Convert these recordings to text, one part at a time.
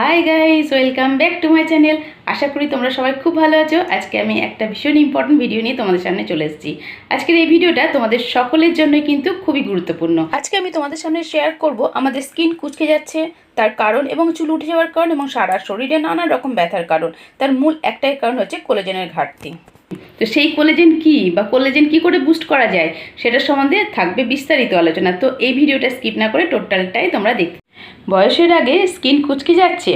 Hi guys welcome back to my channel আশা করি তোমরা সবাই খুব ভালো আছো। আজকে আমি একটা ভীষণ ইম্পর্টেন্ট ভিডিও নিয়ে তোমাদের সামনে চলে এসেছি। আজকের এই ভিডিওটা তোমাদের সকলের জন্য কিন্তু খুবই গুরুত্বপূর্ণ। আজকে আমি তোমাদের সামনে শেয়ার করব, আমাদের স্কিন কুচকে যাচ্ছে, তার কারণ এবং চুল উঠে যাওয়ার কারণ এবং সারা শরীরে নানা রকম ব্যথার কারণ। তার মূল একটাই কারণ হচ্ছে কোলেজেনের ঘাটতি। তো সেই কোলেজেন কি বা কোলেজেন কি করে বুস্ট করা যায়, সেটার সম্বন্ধে থাকবে বিস্তারিত আলোচনা। তো এই ভিডিওটা স্কিপ না করে টোটালটাই তোমরা দেখতে বয়সের আগে স্কিন কুচকে যাচ্ছে,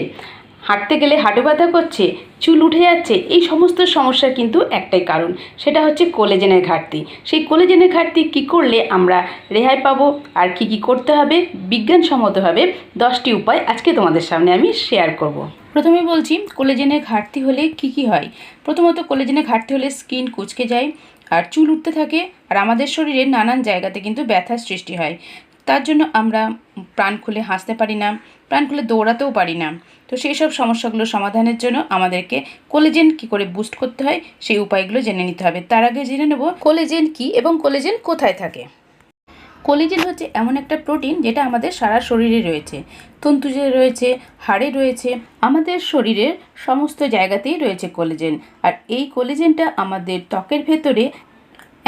হাঁটতে গেলে হাঁটু ব্যথা করছে, চুল উঠে যাচ্ছে, এই সমস্ত সমস্যার কিন্তু একটাই কারণ, সেটা হচ্ছে কোলেজেনের ঘাটতি। সেই কোলেজেনের ঘাটতি কি করলে আমরা রেহাই পাবো আর কি কি করতে হবে? বিজ্ঞানসম্মতভাবে দশটি উপায় আজকে তোমাদের সামনে আমি শেয়ার করব। প্রথমে বলছি, কোলেজেনের ঘাটতি হলে কি কি হয়? প্রথমত কোলেজেনের ঘাটতি হলে স্কিন কুচকে যায়, আর চুল উঠতে থাকে, আর আমাদের শরীরের নানান জায়গাতে কিন্তু ব্যথার সৃষ্টি হয়। তার জন্য আমরা প্রাণ খুলে হাসতে পারি না, প্রাণ খুলে দৌড়াতেও পারি না। তো সেই সব সমস্যাগুলো সমাধানের জন্য আমাদেরকে কোলেজেন কি করে বুস্ট করতে হয়, সেই উপায়গুলো জেনে নিতে হবে। তার আগে জেনে নেব কোলেজেন কি এবং কোলেজেন কোথায় থাকে। কোলেজেন হচ্ছে এমন একটা প্রোটিন যেটা আমাদের সারা শরীরে রয়েছে। তন্তুজে রয়েছে, হাড়ে রয়েছে, আমাদের শরীরের সমস্ত জায়গাতেই রয়েছে কোলেজেন আর এই কোলেজেনটা আমাদের ত্বকের ভেতরে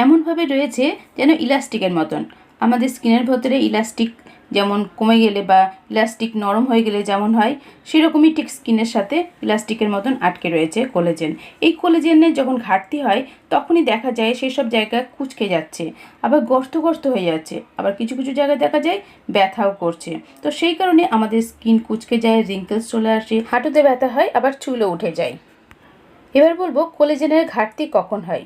এমনভাবে রয়েছে যেন ইলাস্টিকের মতন। আমাদের স্কিনের ভেতরে ইলাস্টিক যেমন কমে গেলে বা ইলাস্টিক নরম হয়ে গেলে যেমন হয়, সেরকমই ঠিক স্কিনের সাথে ইলাস্টিকের মতন আটকে রয়েছে কোলেজেন। এই কোলেজেনের যখন ঘাটতি হয়, তখনই দেখা যায় সেই সব জায়গা কুচকে যাচ্ছে, আবার গর্ত গর্ত হয়ে যাচ্ছে, আবার কিছু কিছু জায়গায় দেখা যায় ব্যথাও করছে। তো সেই কারণে আমাদের স্কিন কুচকে যায় রিঙ্কেলস চলে আসে, হাঁটুতে ব্যথা হয়, আবার চুলও উঠে যায়। এবার বলব কোলেজেনের ঘাটতি কখন হয়?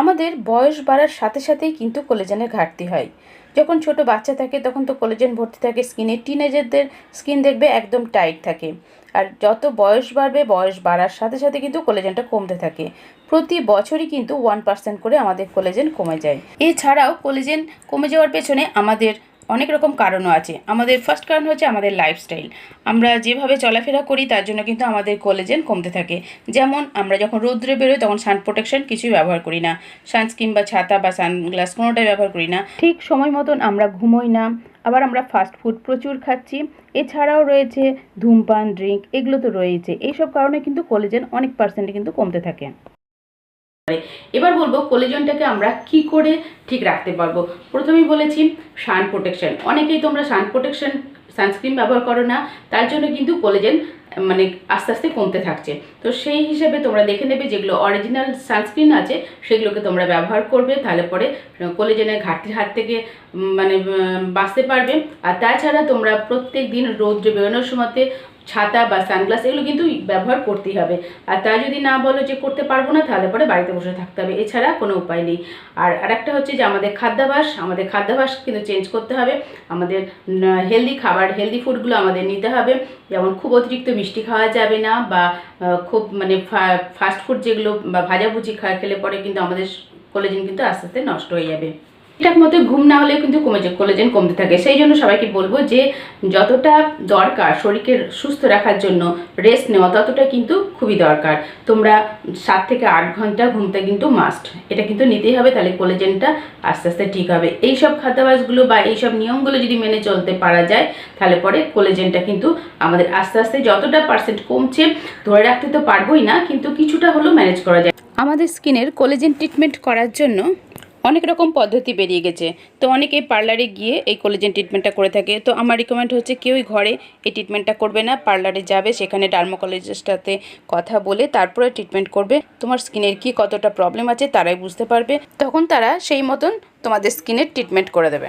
আমাদের বয়স বাড়ার সাথে সাথেই কিন্তু কোলেজেনের ঘাটতি হয়। যখন ছোট বাচ্চা থাকে, তখন তো কোলেজেন ভর্তি থাকে স্কিনে টিনেজারদের স্কিন দেখবে একদম টাইট থাকে। আর যত বয়স বাড়বে, বয়স বাড়ার সাথে সাথে কিন্তু কোলেজেনটা কমতে থাকে। প্রতি বছরই কিন্তু ওয়ান পার্সেন্ট করে আমাদের কোলেজেন কমে যায়। এছাড়াও কোলেজেন কমে যাওয়ার পেছনে আমাদের অনেক রকম কারণও আছে। আমাদের ফার্স্ট কারণ হচ্ছে আমাদের লাইফস্টাইল আমরা যেভাবে চলাফেরা করি, তার জন্য কিন্তু আমাদের কোলেজেন কমতে থাকে। যেমন, আমরা যখন রৌদ্রে বেরোই, তখন সান প্রোটেকশন কিছুই ব্যবহার করি না। সানস্ক্রিন বা ছাতা বা সানগ্লাস কোনোটাই ব্যবহার করি না। ঠিক সময় মতন আমরা ঘুমোই না। আবার আমরা ফাস্ট ফুড প্রচুর খাচ্ছি। এছাড়াও রয়েছে ধূমপান ড্রিঙ্ক এগুলো তো রয়েছে এইসব কারণে কিন্তু কোলেজেন অনেক পার্সেন্ট কিন্তু কমতে থাকে। এবার বলব কোলেজনটাকে আমরা কি করে ঠিক রাখতে পারব? প্রথমেই বলেছি সান প্রোটেকশন অনেকেই তোমরা সান প্রোটেকশন সানস্ক্রিন ব্যবহার করো না, তার জন্য কিন্তু কোলেজেন মানে আস্তে আস্তে কমতে থাকছে। তো সেই হিসেবে তোমরা দেখে নেবে যেগুলো অরিজিনাল সানস্ক্রিন আছে, সেগুলোকে তোমরা ব্যবহার করবে, তাহলে পরে কোলেজেনের ঘাটতির হাত থেকে মানে বাঁচতে পারবে। আর তাছাড়া তোমরা প্রত্যেক দিন রৌদ্রে বেরোনোর সময়তে ছাতা বা সানগ্লাস এগুলো কিন্তু ব্যবহার করতেই হবে। আর তা যদি না বলো যে করতে পারব না, তাহলে পরে বাড়িতে বসে থাকতে হবে। এছাড়া কোনো উপায় নেই। আর আরেকটা হচ্ছে যে আমাদের খাদ্যাভাস আমাদের খাদ্যাভাস কিন্তু চেঞ্জ করতে হবে। আমাদের হেলদি খাবার হেলদি ফুডগুলো আমাদের নিতে হবে। যেমন খুব অতিরিক্ত মিষ্টি খাওয়া যাবে না বা খুব মানে ফাস্ট ফুড যেগুলো বা ভাজাভুজি খা- খেলে পরে কিন্তু আমাদের কোলেজেন কিন্তু আস্তে আস্তে নষ্ট হয়ে যাবে। ঠিকঠাক মতো ঘুম না হলেও কিন্তু কমে যায় কোলেজেন কমতে থাকে। সেই জন্য সবাইকে বলব যে যতটা দরকার শরীরকে সুস্থ রাখার জন্য রেস্ট নেওয়া, ততটা কিন্তু খুবই দরকার। তোমরা সাত থেকে আট ঘণ্টা ঘুমতে কিন্তু মাস্ট এটা কিন্তু নিতেই হবে, তাহলে কোলেজেনটা আস্তে আস্তে ঠিক হবে। এই সব খাদ্যাভ্যাসগুলো বা এই সব নিয়মগুলো যদি মেনে চলতে পারা যায়, তাহলে পরে কোলেজেনটা কিন্তু আমাদের আস্তে আস্তে যতটা পার্সেন্ট কমছে, ধরে রাখতে তো পারবোই না, কিন্তু কিছুটা হলেও ম্যানেজ করা যায়। আমাদের স্কিনের কোলেজেন ট্রিটমেন্ট করার জন্য অনেক রকম পদ্ধতি বেরিয়ে গেছে। তো অনেকেই পার্লারে গিয়ে এই কোলেজেন ট্রিটমেন্টটা করে থাকে। তো আমার রিকমেন্ড হচ্ছে কেউই ঘরে এই ট্রিটমেন্টটা করবে না। পার্লারে যাবে, সেখানে ডার্মোকোলজিস্টের সাথে কথা বলে তারপরে ট্রিটমেন্ট করবে। তোমার স্কিনের কি কতটা প্রবলেম আছে তারাই বুঝতে পারবে। তখন তারা সেই মতন তোমাদের স্কিনের ট্রিটমেন্ট করে দেবে।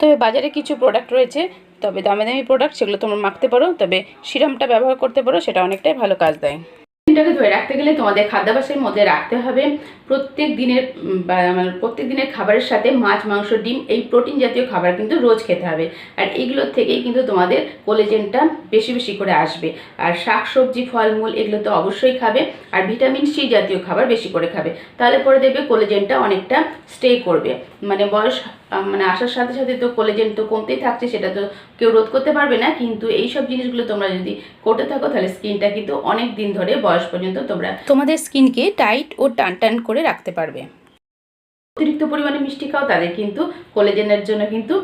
তবে বাজারে কিছু প্রোডাক্ট রয়েছে, তবে দামি দামি প্রোডাক্ট সেগুলো তোমরা মাখতে পারো, তবে সিরামটা ব্যবহার করতে পারো, সেটা অনেকটাই ভালো কাজ দেয়। এটাকে ধরে রাখতে গেলে তোমাদের খাদ্যাভ্যাসের মধ্যে রাখতে হবে। প্রত্যেক দিনের মানে প্রত্যেক দিনের খাবারের সাথে মাছ, মাংস, ডিম এই প্রোটিন জাতীয় খাবার কিন্তু রোজ খেতে হবে। আর এগুলোর থেকেই কিন্তু তোমাদের কোলেজেনটা বেশি বেশি করে আসবে। আর শাক, সবজি, ফলমূল এগুলো তো অবশ্যই খাবে। আর ভিটামিন সি জাতীয় খাবার বেশি করে খাবে। তাহলে পরে দেখবে কোলেজেনটা অনেকটা স্টে করবে। মানে বয়স মানে আসার সাথে সাথে তো কোলেজেন তো কমতেই থাকছে সেটা তো কেউ রোধ করতে পারবে না। কিন্তু এই সব জিনিসগুলো তোমরা যদি করতে থাকো তাহলে স্কিনটা কিন্তু অনেক দিন ধরে বয়স পর্যন্ত তোমরা তোমাদের স্কিনকে টাইট ও টান টান করে রাখতে পারবে। অতিরিক্ত পরিমাণে মিষ্টি খাও তাদের কিন্তু কোলেজেনের জন্য কিন্তু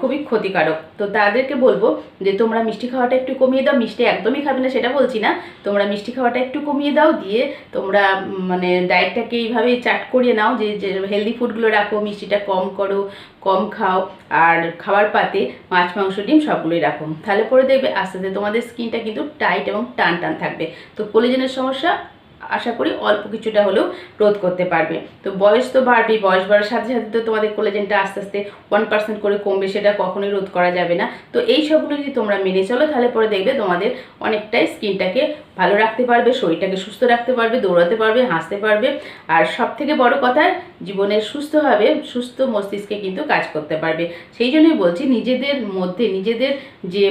খুবই ক্ষতিকারক। তো তাদেরকে বলব যে, তোমরা মিষ্টি খাওয়াটা একটু কমিয়ে দাও, মিষ্টি একদমই খাবে না, সেটা বলছি না। তোমরা মিষ্টি খাওয়াটা একটু কমিয়ে দাও, দিয়ে তোমরা মানে ডায়েটটাকে এইভাবে চাট করিয়ে নাও যে হেলদি ফুডগুলো রাখো, মিষ্টিটা কম করো, কম খাও, আর খাবার পাতে মাছ, মাংস, ডিম সবগুলোই রাখো। তাহলে পরে দেখবে আস্তে আস্তে তোমাদের স্কিনটা কিন্তু টাইট এবং টান টান থাকবে। তো কোলেজেনের সমস্যা? আশা করি অল্প কিছুটা হলেও রোধ করতে পারবে। তো বয়স তো বাড়বেই, বয়স বাড়ার সাথে সাথে তো তোমাদের কোলেজেনটা আস্তে আস্তে ওয়ান পার্সেন্ট করে কমবে, সেটা কখনোই রোধ করা যাবে না। তো এই সবগুলো যদি তোমরা মেনে চলো, তাহলে পরে দেখবে তোমাদের অনেকটাই স্কিনটাকে ভালো রাখতে পারবে, শরীরটাকে সুস্থ রাখতে পারবে, দৌড়াতে পারবে, হাসতে পারবে। আর সব থেকে বড় কথা, জীবনে সুস্থভাবে সুস্থ মস্তিষ্কে কিন্তু কাজ করতে পারবে। সেই জন্যই বলছি, নিজেদের মধ্যে, নিজেদের যে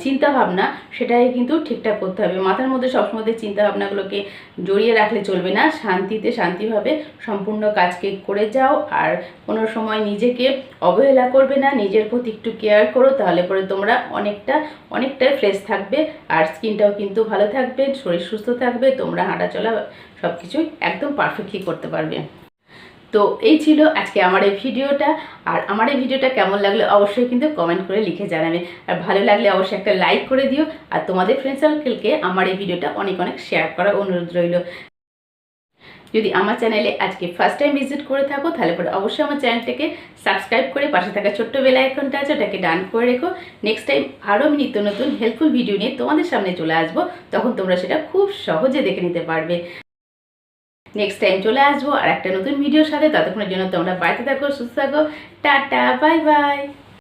চিন্তা ভাবনা সেটাই কিন্তু ঠিকঠাক করতে হবে। মাথার মধ্যে সবসময় চিন্তা ভাবনাগুলোকে জড়িয়ে রাখলে চলবে না, শান্তিতে, শান্তিভাবে সম্পূর্ণ কাজকে করে যাও। আর কোনো সময় নিজেকে অবহেলা করবে না, নিজের প্রতি একটু কেয়ার করো, তাহলে পরে তোমরা অনেকটা, অনেকটাই ফ্রেশ থাকবে। আর স্কিনটাও কিন্তু ভালো থাকবে। শরীর সুস্থ থাকবে, তোমরা হাঁটাচলা সব কিছুই একদম পারফেক্টলি করতে পারবে। তো এই ছিল আজকে আমার এই ভিডিওটা। আর আমার এই ভিডিওটা কেমন লাগলে অবশ্যই কিন্তু কমেন্ট করে লিখে জানাবে। আর ভালো লাগলে অবশ্যই একটা লাইক করে দিও। আর তোমাদের ফ্রেন্ড সার্কেলকে আমার এই ভিডিওটা অনেক অনেক শেয়ার করার অনুরোধ রইল। যদি আমার চ্যানেলে আজকে ফার্স্ট টাইম ভিজিট করে থাকো, তাহলে পরে অবশ্যই আমার চ্যানেলটাকে সাবস্ক্রাইব করে পাশে থাকা ছোট্ট বেল আইকনটা আছে, ওটাকে ডান করে রেখো। নেক্সট টাইম আরও আমি নিত্য নতুন হেল্পফুল ভিডিও নিয়ে তোমাদের সামনে চলে আসব, তখন তোমরা সেটা খুব সহজে দেখে নিতে পারবে। নেক্সট টাইম চলে আসব, আর একটা নতুন ভিডিওর সাথে ততক্ষণের জন্য তোমরা বাড়িতে থাকো, সুস্থ থাকো, টাটা বাই বাই